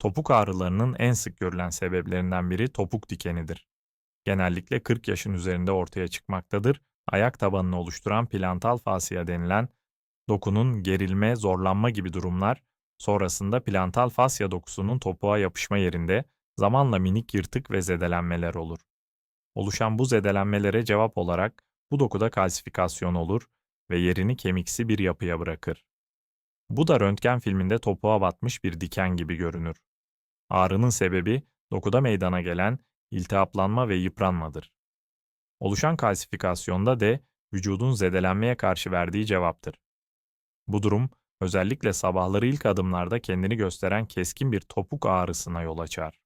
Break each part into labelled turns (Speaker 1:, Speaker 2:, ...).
Speaker 1: Topuk ağrılarının en sık görülen sebeplerinden biri topuk dikenidir. Genellikle 40 yaşın üzerinde ortaya çıkmaktadır. Ayak tabanını oluşturan plantal fasya denilen dokunun gerilme, zorlanma gibi durumlar sonrasında plantal fasya dokusunun topuğa yapışma yerinde zamanla minik yırtık ve zedelenmeler olur. Oluşan bu zedelenmelere cevap olarak bu dokuda kalsifikasyon olur ve yerini kemiksi bir yapıya bırakır. Bu da röntgen filminde topuğa batmış bir diken gibi görünür. Ağrının sebebi dokuda meydana gelen iltihaplanma ve yıpranmadır. Oluşan kalsifikasyonda de vücudun zedelenmeye karşı verdiği cevaptır. Bu durum özellikle sabahları ilk adımlarda kendini gösteren keskin bir topuk ağrısına yol açar.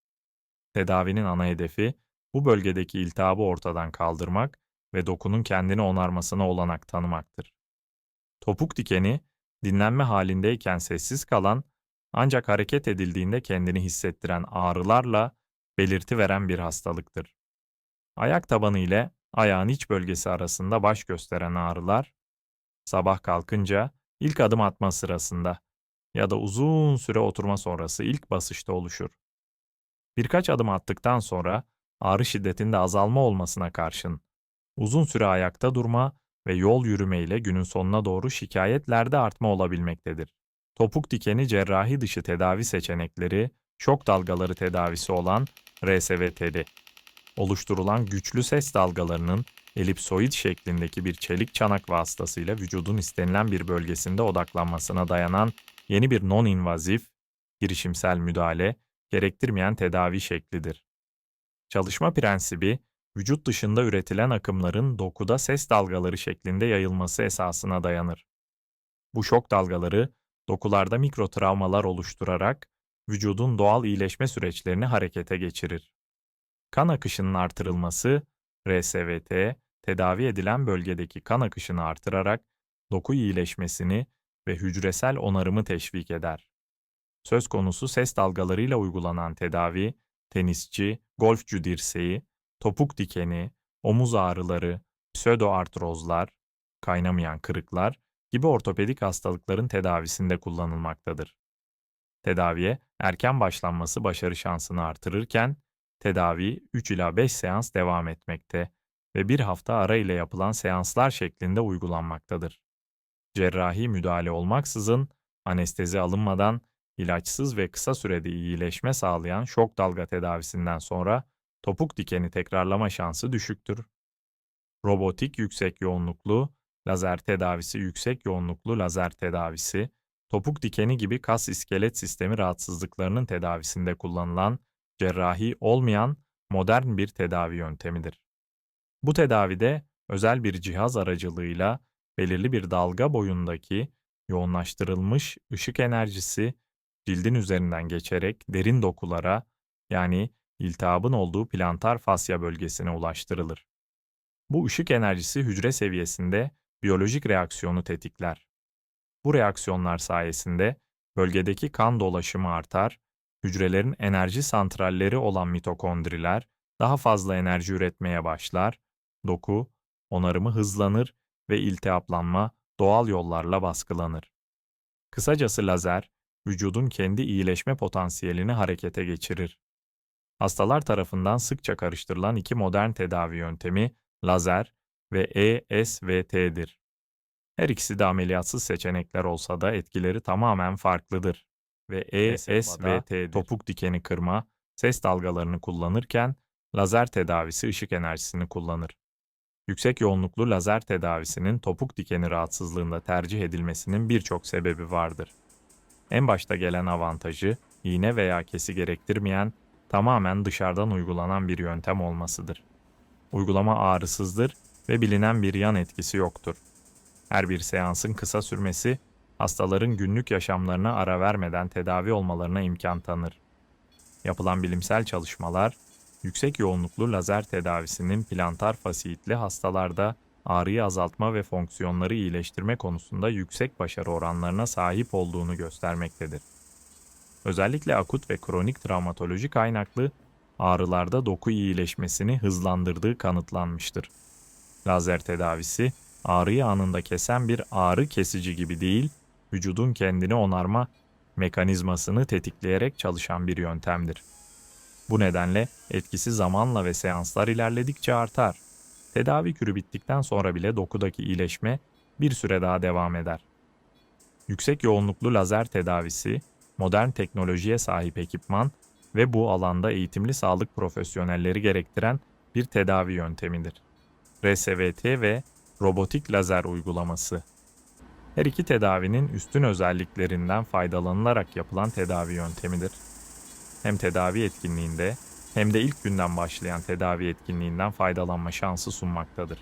Speaker 1: Tedavinin ana hedefi bu bölgedeki iltihabı ortadan kaldırmak ve dokunun kendini onarmasına olanak tanımaktır. Topuk dikeni, dinlenme halindeyken sessiz kalan ancak hareket edildiğinde kendini hissettiren ağrılarla belirti veren bir hastalıktır. Ayak tabanı ile ayağın iç bölgesi arasında baş gösteren ağrılar, sabah kalkınca ilk adım atma sırasında ya da uzun süre oturma sonrası ilk basışta oluşur. Birkaç adım attıktan sonra ağrı şiddetinde azalma olmasına karşın uzun süre ayakta durma ve yol yürüme ile günün sonuna doğru şikayetlerde artma olabilmektedir. Topuk dikeni cerrahi dışı tedavi seçenekleri, şok dalgaları tedavisi olan RSVT'di. Oluşturulan güçlü ses dalgalarının elipsoid şeklindeki bir çelik çanak vasıtasıyla vücudun istenilen bir bölgesinde odaklanmasına dayanan yeni bir non-invazif, girişimsel müdahale gerektirmeyen tedavi şeklidir. Çalışma prensibi, vücut dışında üretilen akımların dokuda ses dalgaları şeklinde yayılması esasına dayanır. Bu şok dalgaları dokularda mikrotravmalar oluşturarak vücudun doğal iyileşme süreçlerini harekete geçirir. Kan akışının artırılması, RSVT, tedavi edilen bölgedeki kan akışını artırarak doku iyileşmesini ve hücresel onarımı teşvik eder. Söz konusu ses dalgalarıyla uygulanan tedavi, tenisçi, golfçü dirseği, topuk dikeni, omuz ağrıları, pseudoartrozlar, kaynamayan kırıklar gibi ortopedik hastalıkların tedavisinde kullanılmaktadır. Tedaviye erken başlanması başarı şansını artırırken, tedavi 3 ila 5 seans devam etmekte ve bir hafta ara ile yapılan seanslar şeklinde uygulanmaktadır. Cerrahi müdahale olmaksızın, anestezi alınmadan, ilaçsız ve kısa sürede iyileşme sağlayan şok dalga tedavisinden sonra topuk dikeni tekrarlama şansı düşüktür. Robotik yüksek yoğunluklu, lazer tedavisi yüksek yoğunluklu lazer tedavisi, topuk dikeni gibi kas iskelet sistemi rahatsızlıklarının tedavisinde kullanılan cerrahi olmayan modern bir tedavi yöntemidir. Bu tedavide özel bir cihaz aracılığıyla belirli bir dalga boyundaki yoğunlaştırılmış ışık enerjisi cildin üzerinden geçerek derin dokulara yani iltihabın olduğu plantar fasya bölgesine ulaştırılır. Bu ışık enerjisi hücre seviyesinde biyolojik reaksiyonu tetikler. Bu reaksiyonlar sayesinde bölgedeki kan dolaşımı artar, hücrelerin enerji santralleri olan mitokondriler daha fazla enerji üretmeye başlar, doku, onarımı hızlanır ve iltihaplanma doğal yollarla baskılanır. Kısacası lazer, vücudun kendi iyileşme potansiyelini harekete geçirir. Hastalar tarafından sıkça karıştırılan iki modern tedavi yöntemi lazer ve ESVT'dir. Her ikisi de ameliyatsız seçenekler olsa da etkileri tamamen farklıdır. Ve ESVT topuk dikeni kırma, ses dalgalarını kullanırken lazer tedavisi ışık enerjisini kullanır. Yüksek yoğunluklu lazer tedavisinin topuk dikeni rahatsızlığında tercih edilmesinin birçok sebebi vardır. En başta gelen avantajı, iğne veya kesi gerektirmeyen, tamamen dışarıdan uygulanan bir yöntem olmasıdır. Uygulama ağrısızdır ve bilinen bir yan etkisi yoktur. Her bir seansın kısa sürmesi, hastaların günlük yaşamlarına ara vermeden tedavi olmalarına imkan tanır. Yapılan bilimsel çalışmalar, yüksek yoğunluklu lazer tedavisinin plantar fasiyitli hastalarda ağrıyı azaltma ve fonksiyonları iyileştirme konusunda yüksek başarı oranlarına sahip olduğunu göstermektedir. Özellikle akut ve kronik travmatoloji kaynaklı ağrılarda doku iyileşmesini hızlandırdığı kanıtlanmıştır. Lazer tedavisi, ağrıyı anında kesen bir ağrı kesici gibi değil, vücudun kendini onarma mekanizmasını tetikleyerek çalışan bir yöntemdir. Bu nedenle etkisi zamanla ve seanslar ilerledikçe artar. Tedavi kürü bittikten sonra bile dokudaki iyileşme bir süre daha devam eder. Yüksek yoğunluklu lazer tedavisi, modern teknolojiye sahip ekipman ve bu alanda eğitimli sağlık profesyonelleri gerektiren bir tedavi yöntemidir. RSVT ve robotik lazer uygulaması. Her iki tedavinin üstün özelliklerinden faydalanılarak yapılan tedavi yöntemidir. Hem tedavi etkinliğinde hem de ilk günden başlayan tedavi etkinliğinden faydalanma şansı sunmaktadır.